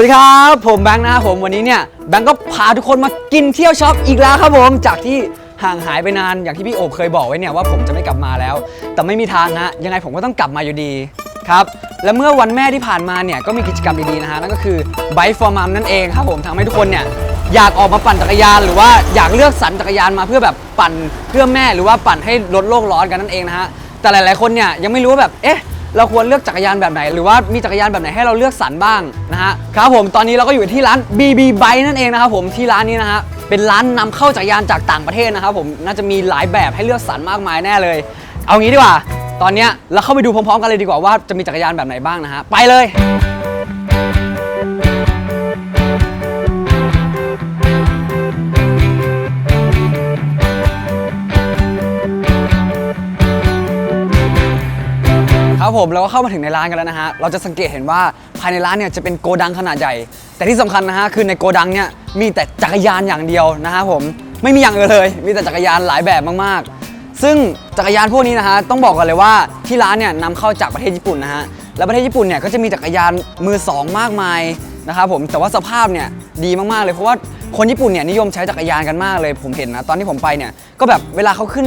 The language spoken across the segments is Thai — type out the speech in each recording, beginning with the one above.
วัสดีครับ ผมแบงค์นะครับผมวันนี้เนี่ยแบงค์ก็พาทุกคนมากินเที่ยวช็อปอีกแล้วครับผมจากที่ห่างหายไปนานอย่างที่พี่โอบเคยบอกไว้เนี่ยว่าผมจะไม่กลับมาแล้ว แต่ไม่มีทางฮะยังไงผมก็ต้องกลับมาอยู่ดีครับและเมื่อวันแม่ที่ผ่านมาเนี่ยก็มีกิจกรรมดีๆนะฮะนั่นก็คือ Bike for Mom นั่นเองครับผมทำให้ทุกคนเนี่ยอยากออกมาปั่นจักรยาน หรือว่าอยากเลือกสรรจักรยานมาเพื่อแบบปั่นเพื่อแม่หรือว่าปั่นให้ลดโลกร้อนกันนั่นเองนะฮะแต่หลายๆคนเนี่ยยังไม่รู้ว่าแบบเอ๊ะ เราควรเลือกจักรยานแบบไหน หรือว่ามีจักรยานแบบไหนให้เราเลือกสรรบ้างนะฮะครับผมตอนนี้เราก็อยู่ที่ร้าน BB Bike นั่นเองนะครับผมที่ร้านนี้นะฮะเป็นร้านนำเข้าจักรยานจากต่างประเทศนะครับผมน่าจะมีหลายแบบให้เลือกสรรมากมายแน่เลย เอางี้ดีกว่า ตอนนี้เราเข้าไปดูพร้อมๆ กันเลยดีกว่าว่าจะมีจักรยานแบบไหนบ้างนะฮะไปเลย ครับผมเราก็เข้ามาถึงในร้านกันแล้วนะฮะ เราจะสังเกตเห็นว่าภายในร้านเนี่ยจะเป็นโกดังขนาดใหญ่ แต่ที่สำคัญนะฮะคือในโกดังเนี่ยมีแต่จักรยานอย่างเดียวนะฮะผมไม่มีอย่างอื่นเลย มีแต่จักรยานหลายแบบมากๆ ซึ่งจักรยานพวกนี้นะฮะต้องบอกก่อนเลยว่าที่ร้านเนี่ยนำเข้าจากประเทศญี่ปุ่นนะฮะและประเทศญี่ปุ่นเนี่ยก็จะมีจักรยานมือสองมากมายนะครับผมแต่ว่าสภาพเนี่ยดีมากๆเลยเพราะว่าคนญี่ปุ่นเนี่ยนิยมใช้จักรยานกันมากเลยผมเห็นนะตอนที่ผมไปเนี่ยก็แบบเวลาเขาขึ้น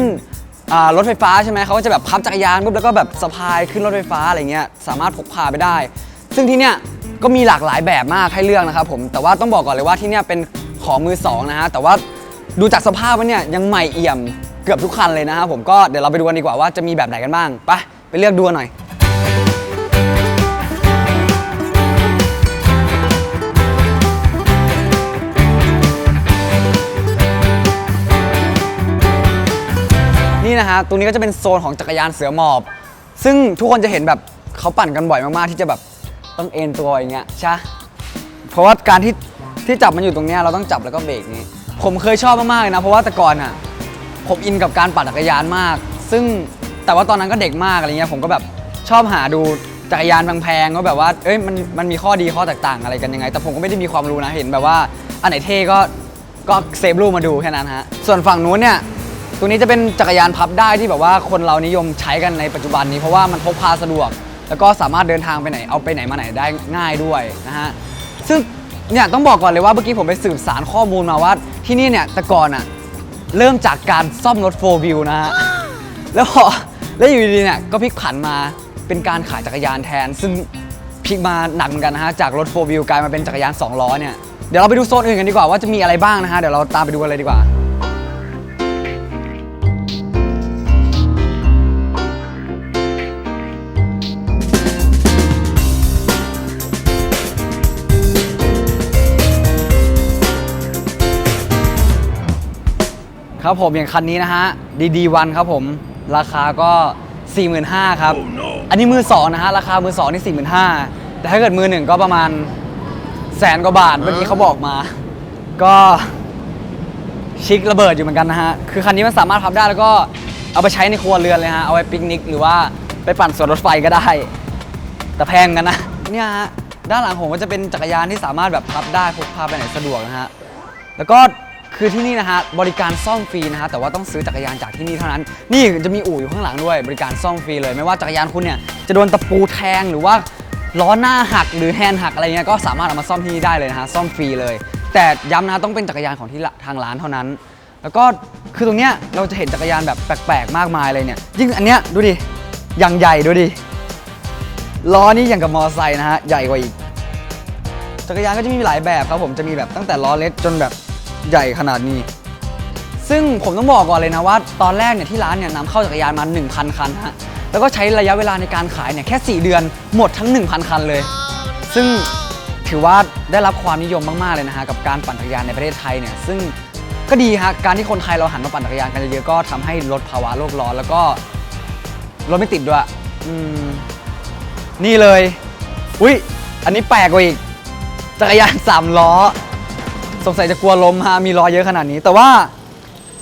รถไฟฟ้าใช่ไหมเขาก็จะแบบพับจักรยานปุ๊บแล้วก็แบบสะพายขึ้นรถไฟฟ้าอะไรเงี้ยสามารถพกพาไปได้ ซึ่งที่เนี้ยก็มีหลากหลายแบบมากให้เลือกนะครับผมแต่ว่าต้องบอกก่อนเลยว่าที่เนี้ยเป็นของมือสองนะฮะแต่ว่าดูจากสภาพแล้วเนี่ยยังใหม่เอี่ยมเกือบทุกคันเลยนะครับผมก็เดี๋ยวเราไปดูกันดีกว่าว่าจะมีแบบไหนกันบ้างไปไปเลือกดูหน่อย ฮะ ตรงนี้ก็จะเป็นโซนของจักรยานเสือหมอบ ซึ่งทุกคนจะเห็นแบบเขาปั่นกันบ่อยมากๆ ที่จะแบบต้องเอ็นตัวอย่างเงี้ยใช่ เพราะว่าการที่ที่จับมันอยู่ตรงเนี้ยเราต้องจับแล้วก็เบรกนี้ ผมเคยชอบมากๆเลยนะ เพราะว่าแต่ก่อนอะผมอินกับการปั่นจักรยานมาก ซึ่งแต่ว่าตอนนั้นก็เด็กมากอะไรเงี้ยผมก็แบบชอบหาดูจักรยานแพงๆว่าแบบว่า เอ้ยมันมันมีข้อดีข้อแตกต่างอะไรกันยังไง แต่ผมก็ไม่ได้มีความรู้นะเห็นแบบว่าอันไหนเท่ก็ก็เซฟรูปมาดูแค่นั้นฮะ ส่วนฝั่งนู้นเนี่ย ตรงนี้จะเป็นจักรยานพับได้ที่แบบว่าคนเรานิยมใช้กันในปัจจุบันนี้เพราะว่ามันพกพาสะดวก แล้วก็สามารถเดินทางไปไหนเอาไปไหนมาไหนได้ง่ายด้วยนะฮะซึ่งเนี่ยต้องบอกก่อนเลยว่าเมื่อกี้ผมไปสืบสารข้อมูลมาว่าที่นี่เนี่ยแต่ก่อนอะเริ่มจากการซ่อมรถโฟล์วิวนะฮะแล้วพอแล้วอยู่ดีๆเนี่ยก็พลิกผันมาเป็นการขายจักรยานแทน ซึ่งพลิกมาหนักเหมือนกันนะฮะจากรถโฟล์วิวกลายมาเป็นจักรยานสองล้อเนี่ยเดี๋ยวเราไปดูโซนอื่นกันดีกว่าว่าจะมีอะไรบ้างนะฮะเดี๋ยวเราตามไปดูกันเลยดีกว่า ครับผมอย่างคันนี้นะฮะดีดีวันครับผม ราคาก็ 45,000ครับอันนี้มือสองนะฮะราคามือสองนี่45,000แต่ถ้าเกิดมือหนึ่งก็ประมาณแสนกว่าบาทเมื่อกี้เขาบอกมา ก็ชิคระเบิดอยู่เหมือนกันนะฮะ คือคันนี้มันสามารถพับได้แล้วก็เอาไปใช้ในครัวเรือนเลยฮะ เอาไว้ปิกนิกหรือว่าไปปั่นสวนรถไฟก็ได้ แต่แพงกันนะ เนี่ยฮะ ด้านหลังผมก็จะเป็นจักรยานที่สามารถแบบพับได้พกพาไปไหนสะดวกนะฮะ แล้วก็ คือที่นี่นะฮะบริการซ่อมฟรีนะฮะแต่ว่าต้องซื้อจักรยานจากที่นี่เท่านั้น นี่จะมีอู่อยู่ข้างหลังด้วย บริการซ่อมฟรีเลยไม่ว่าจักรยานคุณเนี่ยจะโดนตะปูแทงหรือว่าล้อหน้าหักหรือแฮนด์หักอะไรเงี้ยก็สามารถเอามาซ่อมที่นี่ได้เลยนะฮะซ่อมฟรีเลย แต่ย้ำนะต้องเป็นจักรยานของที่ทางร้านเท่านั้น แล้วก็คือตรงเนี้ยเราจะเห็นจักรยานแบบแปลกๆ มากมายเลยเนี่ยยิ่งอันเนี้ยดูดิอย่างใหญ่ดูดิล้อนี่อย่างกับมอเตอร์ไซค์นะฮะใหญ่กว่าอีกจักรยานก็จะมีหลายแบบครับผมจะมีแบบตั้งแต่ล้อเล็กจนแบบ ใหญ่ขนาดนี้ ซึ่งผมต้องบอกก่อนเลยนะว่า ตอนแรกเนี่ยที่ร้านเนี่ยนำเข้าจักรยานมา 1,000 คันฮะแล้วก็ใช้ระยะเวลาในการขายเนี่ยแค่ 4 เดือนหมดทั้ง 1,000 คันเลย ซึ่งถือว่าได้รับความนิยมมาก ๆ เลยนะฮะกับการปั่นจักรยานในประเทศไทยเนี่ยซึ่งก็ดีฮะการที่คนไทยเราหันมาปั่นจักรยานกันเยอะๆก็ทำให้ลดภาวะโลกร้อนแล้วก็รถไม่ติดด้วยอืมนี่เลย อุ้ยอันนี้แปลกกว่าอีก จักรยาน3ล้อ สงสัยจะกลัวล้มฮะมีล้อเยอะขนาดนี้ แต่ว่า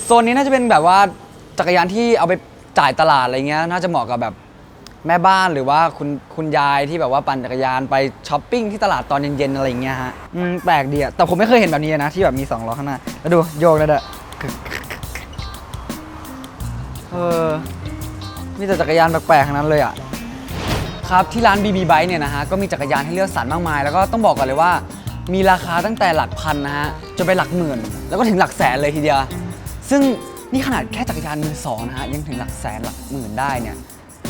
โซนนี้น่าจะเป็นแบบว่าจักรยานที่เอาไปจ่ายตลาดอะไรเงี้ยน่าจะเหมาะกับแบบแม่บ้านหรือว่าคุณคุณยายที่แบบว่าปั่นจักรยานไปช้อปปิ้งที่ตลาดตอนเย็นๆอะไรเงี้ยฮะอืมแปลกดีอะแต่ผมไม่เคยเห็นแบบนี้นะที่แบบมีสองล้อข้างหน้าแล้วดูโยกแล้วเด้อเออมีแต่จักรยานแปลกๆทั้งนั้นเลยอะครับที่ร้าน BB Bike เนี่ยนะฮะก็มีจักรยานให้เลือกสรรมากมาย แล้วก็ต้องบอกก่อนเลยว่า มีราคาตั้งแต่หลักพันนะฮะจนไปหลักหมื่น แล้วก็ถึงหลักแสนเลยทีเดียว ซึ่งนี่ขนาดแค่จักรยานมือสองนะฮะยังถึงหลักแสนหลักหมื่นได้เนี่ย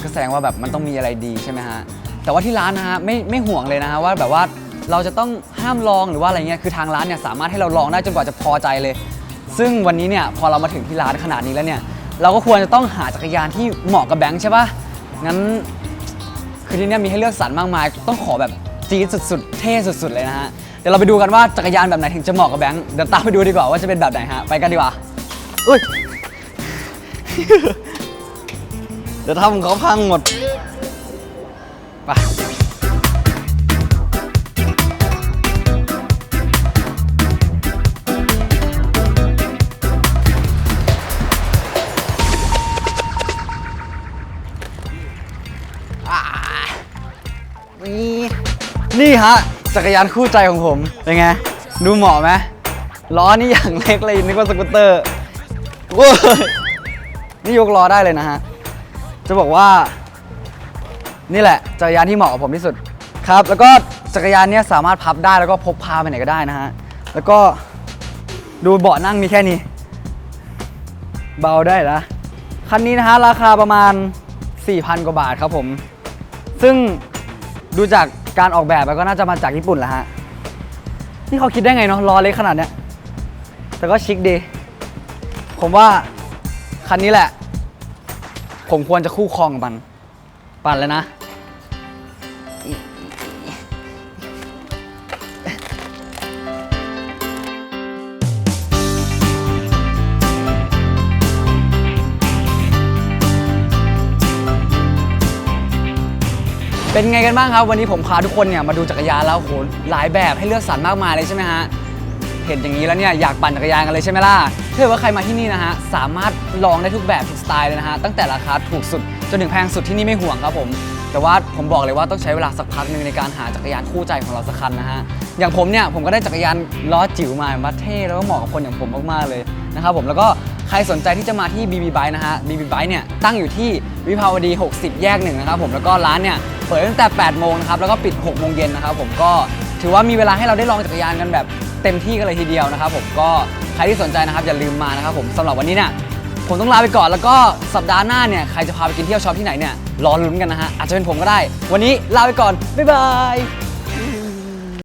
ก็แสดงว่าแบบมันต้องมีอะไรดีใช่ไหมฮะแต่ว่าที่ร้านนะฮะไม่ไม่ห่วงเลยนะฮะว่าแบบว่าเราจะต้องห้ามลองหรือว่าอะไรเงี้ยคือทางร้านเนี่ยสามารถให้เราลองได้จนกว่าจะพอใจเลย ซึ่งวันนี้เนี่ยพอเรามาถึงที่ร้านขนาดนี้แล้วเนี่ยเราก็ควรจะต้องหาจักรยานที่เหมาะกับแบงค์ใช่ปะงั้นคือที่นี่มีให้เลือกสรรมากมาย ต้องขอแบบจี๊ดสุดๆ เท่สุดๆ เลยนะฮะ เดี๋ยวเราไปดูกันว่าจักรยานแบบไหนถึงจะเหมาะกับแบงค์เดี๋ยวตามไปดูดีกว่าว่าจะเป็นแบบไหนฮะไปกันดีกว่าอุ้ยเดี๋ยวทำเขาพังหมดไปนี่นี่ฮะ จักรยานคู่ใจของผมเป็นไงดูเหมาะไหมล้อนี่อย่างเล็กเลยนึกว่าสกูตเตอร์ว้ยนี่ยกล้อได้เลยนะฮะ จะบอกว่า นี่แหละจักรยานที่เหมาะกับผมที่สุดครับ แล้วก็จักรยานเนี้ยสามารถพับได้แล้วก็พกพาไปไหนก็ได้นะฮะ แล้วก็ดูเบาะนั่งมีแค่นี้ เบาได้นะคันนี้นะฮะราคาประมาณ 4,000 กว่าบาทครับผม ซึ่งดูจาก การออกแบบมันก็น่าจะมาจากญี่ปุ่นแหละฮะ นี่เขาคิดได้ไงเนาะล้อเล็กขนาดเนี้ย แต่ก็ชิคดี ผมว่าคันนี้แหละ ผมควรจะคู่ครองกับมัน ปั่นเลยนะ เป็นไงกันบ้างครับ วันนี้ผมพาทุกคนเนี่ยมาดูจักรยานแล้วโหหลายแบบให้เลือกสรรมากมายเลยใช่ไหมฮะเห็นอย่างนี้แล้วเนี่ยอยากปั่นจักรยานกันเลยใช่ไหมล่ะถ้าเกิดว่าใครมาที่นี่นะฮะสามารถลองได้ทุกแบบทุกสไตล์เลยนะฮะตั้งแต่ราคาถูกสุดจนถึงแพงสุดที่นี่ไม่ห่วงครับผม แต่ว่าผมบอกเลยว่าต้องใช้เวลาสักพักหนึ่งในการหาจักรยานคู่ใจของเราสักคันนะฮะอย่างผมเนี่ยผมก็ได้จักรยานล้อจิ๋วมามาเท่แล้วก็เหมาะกับคนอย่างผมมากๆเลยนะครับผมแล้วก็ ใครสนใจที่จะมาที่ BB Bike นะฮะ BB Bike เนี่ยตั้งอยู่ที่วิภาวดี 60 แยกหนึ่งนะครับผมแล้วก็ร้านเนี่ยเปิดตั้งแต่ 8 โมงนะครับแล้วก็ปิด 6 โมงเย็นนะครับผมก็ถือว่ามีเวลาให้เราได้ลองจักรยานกันแบบเต็มที่กันเลยทีเดียวนะครับผมก็ใครที่สนใจนะครับอย่าลืมมานะครับผมสำหรับวันนี้เนี่ยผมต้องลาไปก่อนแล้วก็สัปดาห์หน้าเนี่ยใครจะพาไปกินเที่ยวช็อปที่ไหนเนี่ยรอลุ้นกันนะฮะอาจจะเป็นผมก็ได้ วันนี้ลาไปก่อนบ๊ายบาย